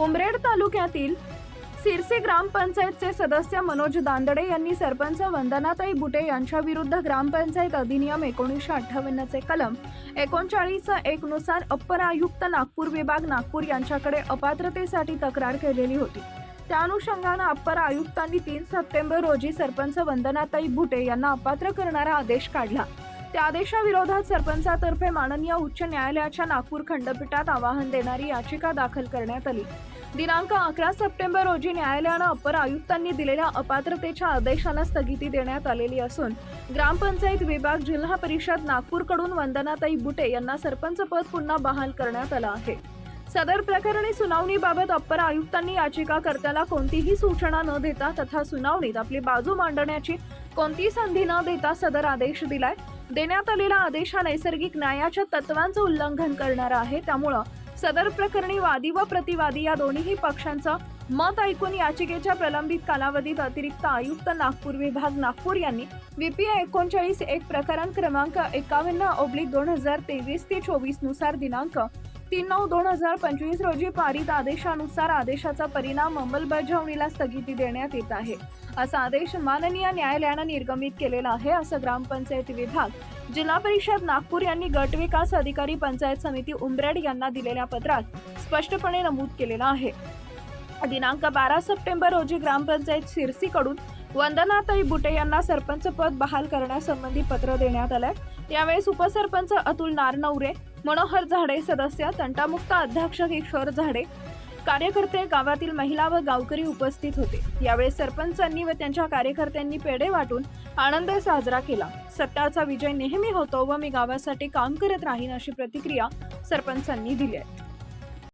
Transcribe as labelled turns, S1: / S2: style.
S1: उमरेड तालुक्यातील सिरसी ग्रामपंचायतचे सदस्य मनोज दांदडे यांनी सरपंच वंदनाताई बुटे यांच्या विरुद्ध ग्रामपंचायत अधिनियम एकोणीसशे अठ्ठावन्नचे कलम एकोणचाळीस एक नुसार अप्पर आयुक्त नागपूर विभाग नागपूर यांच्याकडे अपात्रतेसाठी तक्रार केलेली होती. त्या अनुषंगानं अप्पर आयुक्तांनी तीन सप्टेंबर रोजी सरपंच वंदनाताई बुटे यांना अपात्र करणारा आदेश काढला. त्या आदेशाविरोधात सरपंचातर्फे माननीय उच्च न्यायालयाच्या नागपूर खंडपीठात आवाहन देणारी याचिका दाखल करण्यात आली. दिनांक अकरा सप्टेंबर रोजी न्यायालयानं अपर आयुक्तांनी दिलेल्या अपात्रतेच्या आदेशाला स्थगिती देण्यात आलेली असून ग्रामपंचायत विभाग जिल्हा परिषद नागपूरकडून वंदनाताई बुटे यांना सरपंच पद पुन्हा बहाल करण्यात आलं आहे. सदर प्रकरणी सुनावणीबाबत अप्पर आयुक्तांनी याचिकाकर्त्याला कोणतीही सूचना न देता तथा सुनावणीत आपली बाजू मांडण्याची कोणतीही संधी न देता सदर आदेश दिलाय? देण्यात आलेला आदेश हा नैसर्गिक न्यायाच्या तत्वांचं उल्लंघन करणारा आहे. त्यामुळं सदर प्रकरणी वादी व प्रतिवादी या दोन्ही पक्षांचं मत ऐकून याचिकेच्या प्रलंबित कालावधीत अतिरिक्त आयुक्त नागपूर विभाग नागपूर यांनी व्हीपीआय एकोणचाळीस एक प्रकरण क्रमांक एकावन्न ओब्लिक दोन हजार तेवीस ते चोवीसनुसार दिनांक तीन नऊ दोन हजार पंचवीस रोजी पारित आदेशानुसार आदेशाचा परिणाम अंमलबजावणीला स्थगिती देण्यात येत आहे. असा आदेश माननीय न्यायालयानं निर्गमित केलेला आहे असं ग्रामपंचायत विभाग जिल्हा परिषद नागपूर यांनी गट विकास अधिकारी पंचायत समिती उमरेड यांना दिलेल्या पत्रात स्पष्टपणे नमूद केलेलं आहे. दिनांक बारा सप्टेंबर रोजी ग्रामपंचायत सिरसीकडून वंदनाताई बुटे यांना सरपंच पद बहाल करण्यासंबंधी पत्र देण्यात आलंय. यावेळेस उपसरपंच अतुल नारनवरे मनोहर झाडे सदस्य तंटामुक्त अध्यक्ष किशोर झाडे. कार्यकर्ते गावातील महिला व गावकरी उपस्थित होते. यावेळी सरपंचांनी व त्यांच्या कार्यकर्त्यांनी पेढे वाटून आनंद साजरा केला. सत्याचा विजय नेहमी होतो व मी गावासाठी काम करत राहीन अशी प्रतिक्रिया सरपंचांनी दिली आहे.